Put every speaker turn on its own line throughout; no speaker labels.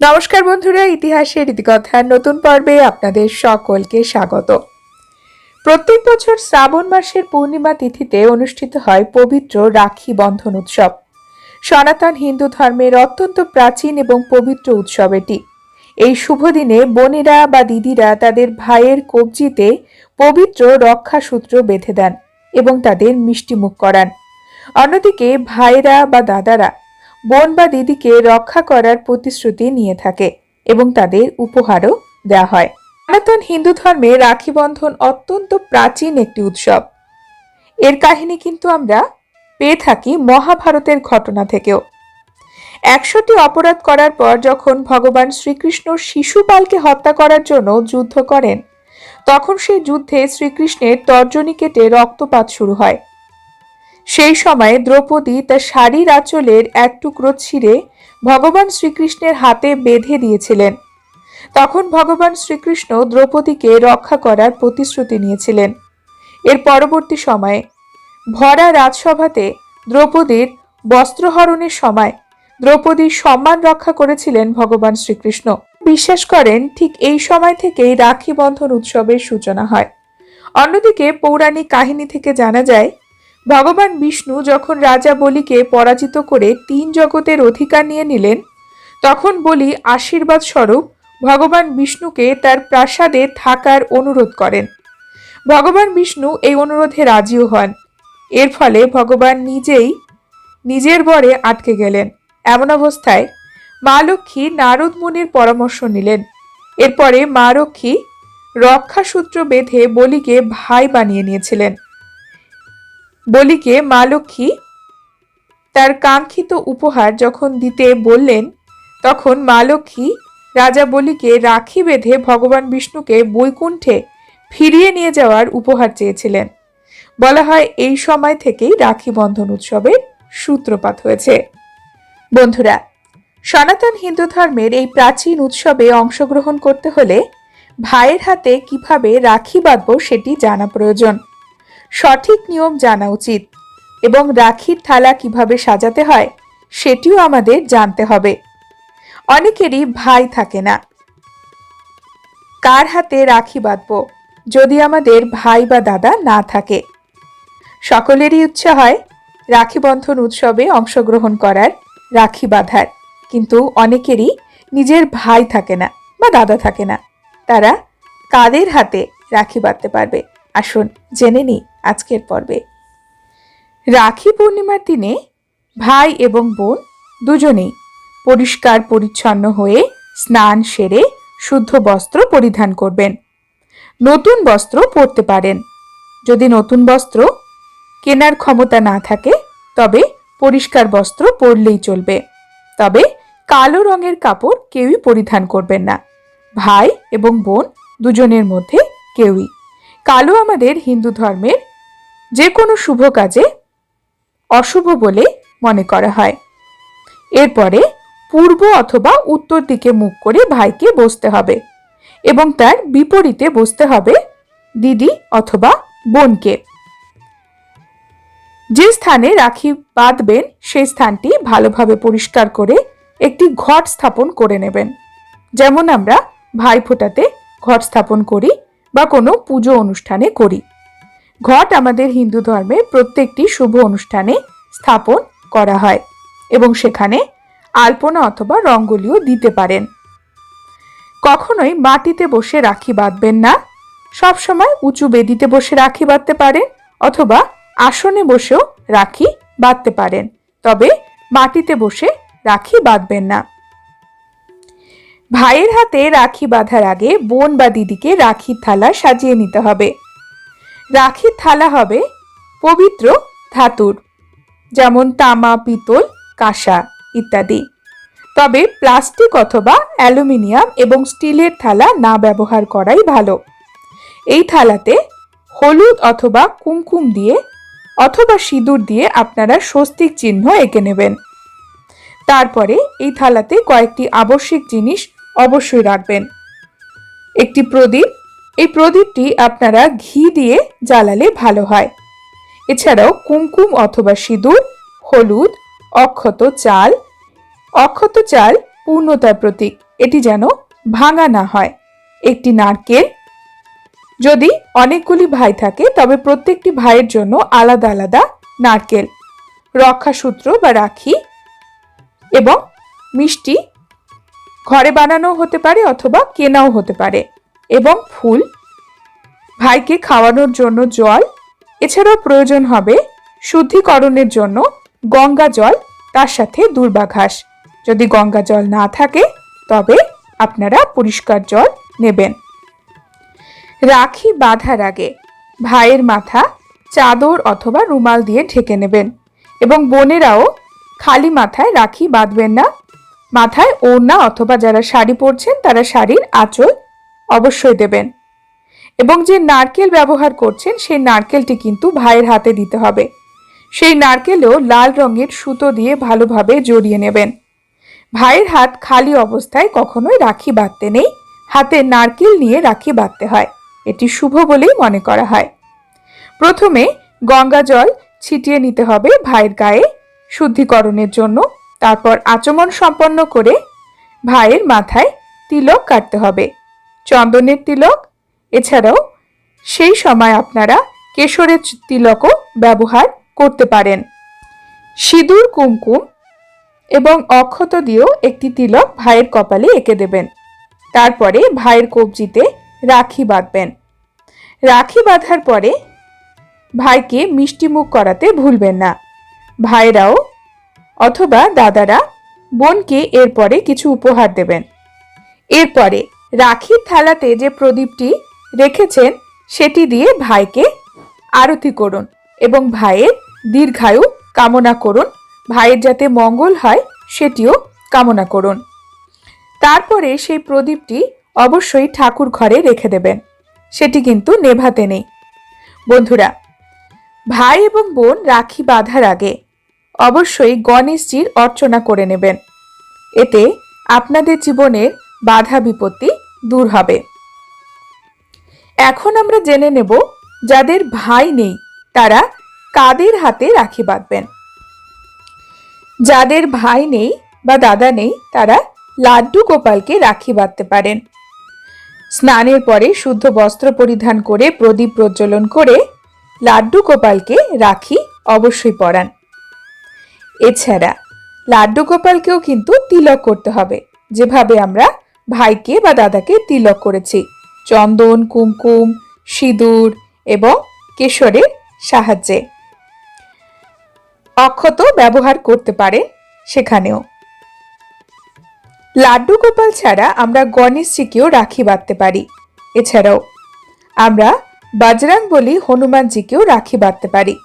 নমস্কার বন্ধুরা, ইতিহাসের রীতিকথার নতুন পর্বে আপনাদের সকলকে স্বাগত। প্রত্যেক বছর শ্রাবণ মাসের পূর্ণিমা তিথিতে অনুষ্ঠিত হয় পবিত্র রাখি বন্ধন উৎসব। সনাতন হিন্দু ধর্মের অত্যন্ত প্রাচীন এবং পবিত্র উৎসব এটি। এই শুভ দিনে বোনেরা বা দিদিরা তাদের ভাইয়ের কবজিতে পবিত্র রক্ষাসূত্র বেঁধে দেন এবং তাদের মিষ্টিমুখ করান। অন্যদিকে ভাইরা বা দাদারা বোন বা দিদিকে রক্ষা করার প্রতিশ্রুতি নিয়ে থাকে এবং তাদের উপহারও দেওয়া হয়। সনাতন হিন্দু ধর্মে রাখি বন্ধন অত্যন্ত প্রাচীন একটি উৎসব। এর কাহিনী কিন্তু আমরা পেয়ে থাকি মহাভারতের ঘটনা থেকেও। একশোটি অপরাধ করার পর যখন ভগবান শ্রীকৃষ্ণ শিশুপালকে হত্যা করার জন্য যুদ্ধ করেন, তখন সেই যুদ্ধে শ্রীকৃষ্ণের তর্জনী কেটে রক্তপাত শুরু হয়। সেই সময় দ্রৌপদী তার শাড়ির আঁচলের এক টুকরো ছিঁড়ে ভগবান শ্রীকৃষ্ণের হাতে বেঁধে দিয়েছিলেন। তখন ভগবান শ্রীকৃষ্ণ দ্রৌপদীকে রক্ষা করার প্রতিশ্রুতি নিয়েছিলেন। এর পরবর্তী সময়ে ভরা রাজসভাতে দ্রৌপদীর বস্ত্রহরণের সময় দ্রৌপদীর সম্মান রক্ষা করেছিলেন ভগবান শ্রীকৃষ্ণ। বিশ্বাস করেন, ঠিক এই সময় থেকেই রাখি বন্ধন উৎসবের সূচনা হয়। অন্যদিকে পৌরাণিক কাহিনী থেকে জানা যায় ভগবান বিষ্ণু যখন রাজা বলিকে পরাজিত করে তিন জগতের অধিকার নিয়ে নিলেন, তখন বলি আশীর্বাদ স্বরূপ ভগবান বিষ্ণুকে তার প্রাসাদে থাকার অনুরোধ করেন। ভগবান বিষ্ণু এই অনুরোধে রাজিও হন। এর ফলে ভগবান নিজেই নিজের বরে আটকে গেলেন। এমন অবস্থায় মা লক্ষ্মী নারদ মুনির পরামর্শ নিলেন। এরপরে মা লক্ষ্মী রক্ষাসূত্র বেঁধে বলিকে ভাই বানিয়ে নিয়েছিলেন। বলিকে, মা লক্ষ্মী, তার কাঙ্ক্ষিত উপহার যখন দিতে বললেন, তখন মা লক্ষ্মী রাজা বলিকে রাখি বেঁধে ভগবান বিষ্ণুকে বৈকুণ্ঠে ফিরিয়ে নিয়ে যাওয়ার উপহার চেয়েছিলেন। বলা হয় এই সময় থেকেই রাখি বন্ধন উৎসবের সূত্রপাত হয়েছে। বন্ধুরা, সনাতন হিন্দু ধর্মের এই প্রাচীন উৎসবে অংশগ্রহণ করতে হলে ভাইয়ের হাতে কীভাবে রাখি বাঁধব সেটি জানা প্রয়োজন। সঠিক নিয়ম জানা উচিত। এবং রাখির থালা কীভাবে সাজাতে হয়, সেটিও আমাদের জানতে হবে। অনেকেরই ভাই থাকে না। কার হাতে রাখি বাঁধব, যদি আমাদের ভাই বা দাদা না থাকে? সকলেরই ইচ্ছা হয় রাখি বন্ধন উৎসবে অংশগ্রহণ করার, রাখি বাঁধার। কিন্তু অনেকেরই নিজের ভাই থাকে না বা দাদা থাকে না। তারা কাদের হাতে রাখি বাঁধতে পারবে? আসুন, জেনে নিই। আজকের পর্বে। রাখি পূর্ণিমার দিনে ভাই এবং বোন দুজনেই পরিষ্কার পরিচ্ছন্ন হয়ে স্নান সেরে শুদ্ধ বস্ত্র পরিধান করবেন। নতুন বস্ত্র পরতে পারেন। যদি নতুন বস্ত্র কেনার ক্ষমতা না থাকে, তবে পরিষ্কার বস্ত্র পরলেই চলবে। তবে কালো রঙের কাপড় কেউই পরিধান করবেন না। ভাই এবং বোন দুজনের মধ্যে কেউই। কালো আমাদের হিন্দু ধর্মের যে কোনো শুভ কাজে অশুভ বলে মনে করা হয়। এরপরে পূর্ব অথবা উত্তর দিকে মুখ করে ভাইকে বসতে হবে এবং তার বিপরীতে বসতে হবে দিদি অথবা বোনকে। যে স্থানে রাখি বাঁধবেন, সেই স্থানটি ভালোভাবে পরিষ্কার করে একটি ঘট স্থাপন করে নেবেন। যেমন আমরা ভাই ফোটাতে ঘট স্থাপন করি বা কোনো পুজো অনুষ্ঠানে করি। ঘট আমাদের হিন্দু ধর্মের প্রত্যেকটি শুভ অনুষ্ঠানে স্থাপন করা হয় এবং সেখানে আলপনা অথবা রঙ্গোলিও দিতে পারেন। কখনোই মাটিতে বসে রাখি বাঁধবেন না। সবসময় উঁচু বেদিতে বসে রাখি বাঁধতে পারেন অথবা আসনে বসেও রাখি বাঁধতে পারেন, তবে মাটিতে বসে রাখি বাঁধবেন না। ভাইয়ের হাতে রাখি বাঁধার আগে বোন বা দিদিকে রাখির থালা সাজিয়ে নিতে হবে। রাখির থালা হবে পবিত্র ধাতুর, যেমন তামা, পিতল, কাঁসা ইত্যাদি। তবে প্লাস্টিক অথবা অ্যালুমিনিয়াম এবং স্টিলের থালা না ব্যবহার করাই ভালো। এই থালাতে হলুদ অথবা কুমকুম দিয়ে অথবা সিঁদুর দিয়ে আপনারা স্বস্তিক চিহ্ন এঁকে নেবেন। তারপরে এই থালাতে কয়েকটি আবশ্যিক জিনিস অবশ্যই রাখবেন। একটি প্রদীপ এই প্রদীপটি আপনারা ঘি দিয়ে জ্বালালে ভালো হয়। এছাড়াও কুমকুম অথবা সিঁদুর, হলুদ, অক্ষত চাল অক্ষত চাল পূর্ণতার প্রতীক, এটি যেন ভাঙা না হয়। একটি নারকেল, যদি অনেকগুলি ভাই থাকে, তবে প্রত্যেকটি ভাইয়ের জন্য আলাদা আলাদা নারকেল রক্ষাসূত্র বা রাখি এবং মিষ্টি ঘরে বানানো হতে পারে অথবা কেনাও হতে পারে। এবং ফুল। ভাইকে খাওয়ানোর জন্য জল। এছাড়াও প্রয়োজন হবে শুদ্ধিকরণের জন্য গঙ্গা জল, তার সাথে দুর্বা ঘাস যদি গঙ্গা জল না থাকে, তবে আপনারা পরিষ্কার জল নেবেন। রাখি বাঁধার আগে ভাইয়ের মাথা চাদর অথবা রুমাল দিয়ে ঢেকে নেবেন এবং বোনেরাও খালি মাথায় রাখি বাঁধবেন না। মাথায় ওড়না অথবা যারা শাড়ি পরছেন, তারা শাড়ির আঁচল অবশ্যই দেবেন। এবং যে নারকেল ব্যবহার করছেন, সেই নারকেলটি কিন্তু ভাইয়ের হাতে দিতে হবে। সেই নারকেলও লাল রঙের সুতো দিয়ে ভালোভাবে জড়িয়ে নেবেন। ভাইয়ের হাত খালি অবস্থায় কখনোই রাখি বাঁধতে নেই। হাতে নারকেল নিয়ে রাখি বাঁধতে হয়। এটি শুভ বলেই মনে করা হয়। প্রথমে গঙ্গা জল ছিটিয়ে নিতে হবে ভাইয়ের গায়ে শুদ্ধিকরণের জন্য। তারপর আচমন সম্পন্ন করে ভাইয়ের মাথায় তিলক কাটতে হবে। চন্দনের তিলক। এছাড়াও সেই সময় আপনারা কেশরের তিলকও ব্যবহার করতে পারেন। সিঁদুর, কুমকুম এবং অক্ষত দিয়েও একটি তিলক ভাইয়ের কপালে এঁকে দেবেন। তারপরে ভাইয়ের কবজিতে রাখি বাঁধবেন। রাখি বাঁধার পরে ভাইকে মিষ্টি মুখ করাতে ভুলবেন না। ভাইরাও অথবা দাদারা বোনকে এরপরে কিছু উপহার দেবেন। এরপরে রাখির থালাতে যে প্রদীপটি রেখেছেন, সেটি দিয়ে ভাইকে আরতি করুন এবং ভাইয়ের দীর্ঘায়ু কামনা করুন। ভাইয়ের যাতে মঙ্গল হয়, সেটিও কামনা করুন। তারপরে সেই প্রদীপটি অবশ্যই ঠাকুর ঘরে রেখে দেবেন। সেটি কিন্তু নেভাতে নেই। বন্ধুরা, ভাই এবং বোন রাখি বাঁধার আগে অবশ্যই গণেশজির অর্চনা করে নেবেন। এতে আপনাদের জীবনের বাধা বিপত্তি দূর হবে। এখন আমরা জেনে নেব যাদের ভাই নেই, তারা কাদের হাতে রাখি বাঁধবেন। যাদের ভাই নেই বা দাদা নেই, তারা লাড্ডু গোপালকে রাখি বাঁধতে পারেন। স্নানের পরে শুদ্ধ বস্ত্র পরিধান করে প্রদীপ প্রজ্বলন করে লাড্ডু গোপালকে রাখি অবশ্যই পরান। এছাড়া লাড্ডু গোপালকেও কিন্তু তিলক করতে হবে, যেভাবে আমরা ভাইকে বা দাদাকে তিলক করেছি। চন্দন, কুমকুম, সিঁদুর এবং কেশরের সাহায্যে। অক্ষত ব্যবহার করতে পারে সেখানেও। লাড্ডু গোপাল ছাড়া আমরা গণেশজিকেও রাখি বাঁধতে পারি। এছাড়াও আমরা বাজরাং বলি হনুমানজিকেও রাখি বাঁধতে পারি।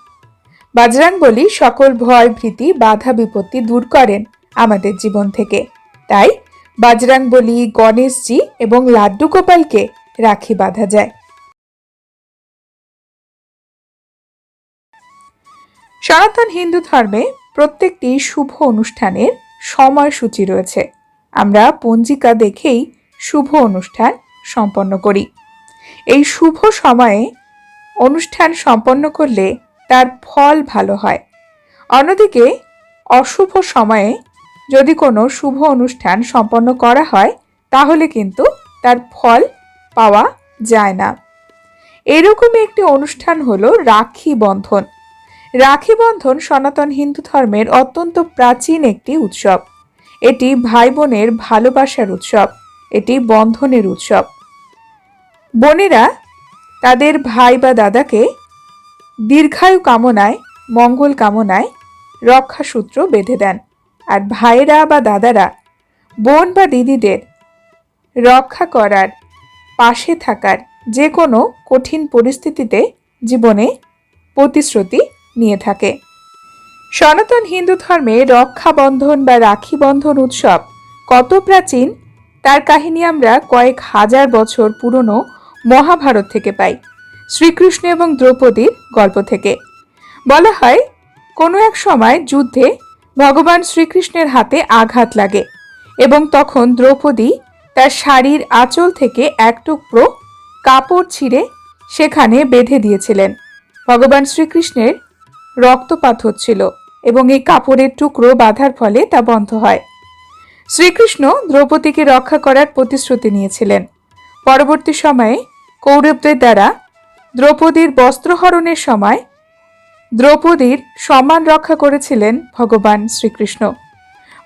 বাজরাং বলি সকল ভয়, ভীতি, বাধা, বিপত্তি দূর করেন আমাদের জীবন থেকে। তাই বাজরাং বলি, গণেশজি এবং লাড্ডু গোপালকে রাখি বাঁধা যায়। সনাতন হিন্দু ধর্মে প্রত্যেকটি শুভ অনুষ্ঠানের সময়সূচি রয়েছে। আমরা পঞ্জিকা দেখেই শুভ অনুষ্ঠান সম্পন্ন করি। এই শুভ সময়ে অনুষ্ঠান সম্পন্ন করলে তার ফল ভালো হয়। অন্যদিকে অশুভ সময়ে যদি কোনো শুভ অনুষ্ঠান সম্পন্ন করা হয়, তাহলে কিন্তু তার ফল পাওয়া যায় না। এরকমই একটি অনুষ্ঠান হলো রাখি বন্ধন। রাখি বন্ধন সনাতন হিন্দু ধর্মের অত্যন্ত প্রাচীন একটি উৎসব। এটি ভাই বোনের ভালোবাসার উৎসব, এটি বন্ধনের উৎসব। বোনেরা তাদের ভাই বা দাদাকে দীর্ঘায়ু কামনায়, মঙ্গল কামনায় রক্ষাসূত্র বেঁধে দেন। আর ভাইরা বা দাদারা, বোন বা দিদিদের রক্ষা করার, পাশে থাকার যে কোনো কঠিন পরিস্থিতিতে জীবনে প্রতিশ্রুতি নিয়ে থাকে। সনাতন হিন্দু ধর্মে রক্ষাবন্ধন বা রাখি বন্ধন উৎসব কত প্রাচীন, তার কাহিনী আমরা কয়েক হাজার বছর পুরনো মহাভারত থেকে পাই, শ্রীকৃষ্ণ এবং দ্রৌপদীর গল্প থেকে। বলা হয়, কোনো এক সময় যুদ্ধে ভগবান শ্রীকৃষ্ণের হাতে আঘাত লাগে এবং তখন দ্রৌপদী তার শাড়ির আঁচল থেকে এক টুকরো কাপড় ছিঁড়ে সেখানে বেঁধে দিয়েছিলেন। ভগবান শ্রীকৃষ্ণের রক্তপাত হচ্ছিল এবং এই কাপড়ের টুকরো বাঁধার ফলে তা বন্ধ হয়। শ্রীকৃষ্ণ দ্রৌপদীকে রক্ষা করার প্রতিশ্রুতি নিয়েছিলেন। পরবর্তী সময়ে কৌরবদের দ্বারা দ্রৌপদীর বস্ত্রহরণের সময় দ্রৌপদীর সম্মান রক্ষা করেছিলেন ভগবান শ্রীকৃষ্ণ।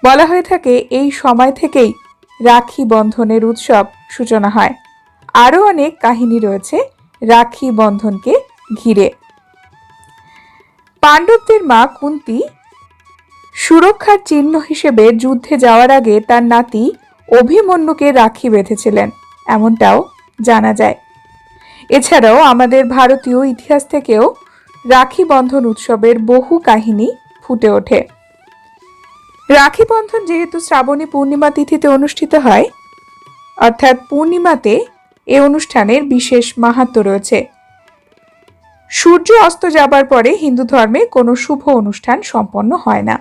বলা হয়ে থাকে, এই সময় থেকেই রাখি বন্ধনের উৎসব সূচনা হয়। আরও অনেক কাহিনী রয়েছে রাখি বন্ধনকে ঘিরে। পাণ্ডবদের মা কুন্তি সুরক্ষার চিহ্ন হিসেবে যুদ্ধে যাওয়ার আগে তার নাতি অভিমন্যুকে রাখি বেঁধেছিলেন, এমনটাও জানা যায়। এছাড়াও আমাদের ভারতীয় ইতিহাস থেকেও রাখি বন্ধন উৎসবের বহু কাহিনী ফুটে ওঠে। রাখি বন্ধন যেহেতু শ্রাবণী পূর্ণিমা তিথিতে অনুষ্ঠিত হয়, অর্থাৎ পূর্ণিমাতে এ অনুষ্ঠানের বিশেষ মাহাত্ম রয়েছে। সূর্য অস্ত যাবার পরে হিন্দু ধর্মে কোনো শুভ অনুষ্ঠান সম্পন্ন হয় না।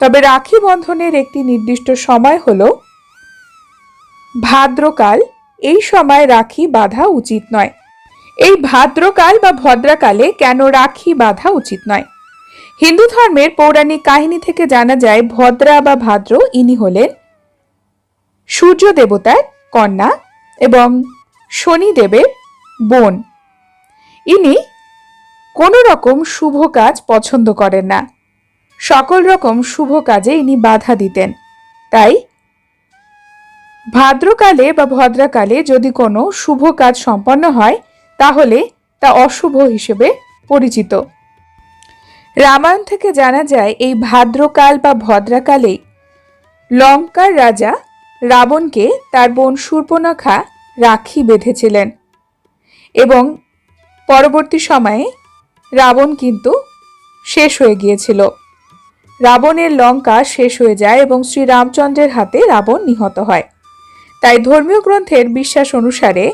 তবে রাখি বন্ধনের একটি নির্দিষ্ট সময় হল ভাদ্রকাল। এই সময় রাখি বাঁধা উচিত নয়। এই ভাদ্রকাল বা ভদ্রাকালে কেন রাখি বাঁধা উচিত নয়? হিন্দু ধর্মের পৌরাণিক কাহিনী থেকে জানা যায়, ভদ্রা বা ভাদ্র ইনি হলেন সূর্য দেবতার কন্যা এবং শনিদেবের বোন। ইনি কোনো রকম শুভ কাজ পছন্দ করেন না। সকল রকম শুভ কাজে ইনি বাধা দিতেন। তাই ভাদ্রকালে বা ভদ্রাকালে যদি কোনো শুভ কাজ সম্পন্ন হয় তাহলে তা অশুভ হিসেবে পরিচিত। রামায়ণ থেকে জানা যায়, এই ভাদ্রকাল বা ভদ্রাকালে লঙ্কার রাজা রাবণকে তার বোন শূর্পণখা রাখি বেঁধেছিলেন এবং পরবর্তী সময়ে রাবণ কিন্তু শেষ হয়ে গিয়েছিল। রাবণের লঙ্কা শেষ হয়ে যায় এবং শ্রীরামচন্দ্রের হাতে রাবণ নিহত হয়। তাই ধর্মীয় গ্রন্থের বিশ্বাস অনুসারে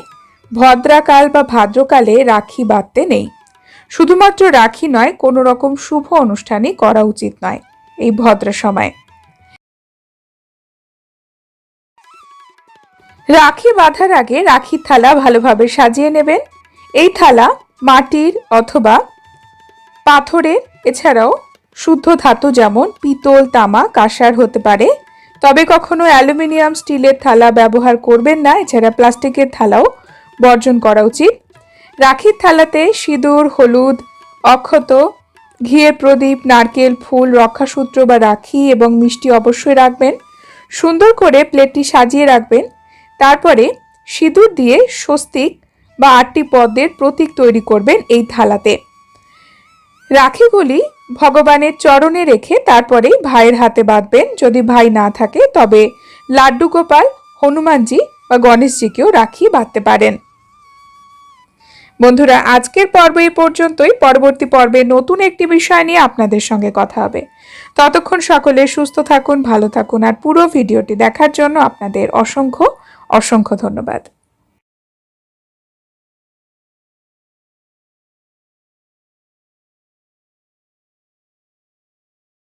ভদ্রাকাল বা ভাদ্রকালে রাখি বাঁধতে নেই। শুধুমাত্র রাখি নয়, কোনো রকম শুভ অনুষ্ঠানই করা উচিত নয় এই ভদ্র সময়। রাখি বাঁধার আগে রাখির থালা ভালোভাবে সাজিয়ে নেবেন। এই থালা মাটির অথবা পাথরের, এছাড়াও শুদ্ধ ধাতু যেমন পিতল, তামা, কাঁসার হতে পারে। তবে কখনো অ্যালুমিনিয়াম, স্টিলের থালা ব্যবহার করবেন না, এছাড়া প্লাস্টিকের থালাও বর্জন করা উচিত। রাখির থালাতে সিঁদুর, হলুদ, অক্ষত, ঘিয়ের প্রদীপ, নারকেল, ফুল, রক্ষাসূত্র বা রাখি এবং মিষ্টি অবশ্যই রাখবেন। সুন্দর করে প্লেটটি সাজিয়ে রাখবেন। তারপরে সিঁদুর দিয়ে স্বস্তিক বা আটটি পদ্মের প্রতীক তৈরি করবেন এই থালাতে। রাখিগুলি ভগবানের চরণে রেখে তারপরে ভাইয়ের হাতে বাঁধবেন। যদি ভাই না থাকে, তবে লাড্ডু গোপাল, হনুমানজি বা গণেশজিকেও রাখি বাঁধতে পারেন। বন্ধুরা, আজকের পর্ব এই পর্যন্তই। পরবর্তী পর্বে নতুন একটি বিষয় নিয়ে আপনাদের সঙ্গে কথা হবে। ততক্ষণ সকলে সুস্থ থাকুন, ভালো থাকুন, আর পুরো ভিডিওটি দেখার জন্য আপনাদের অসংখ্য অসংখ্য ধন্যবাদ।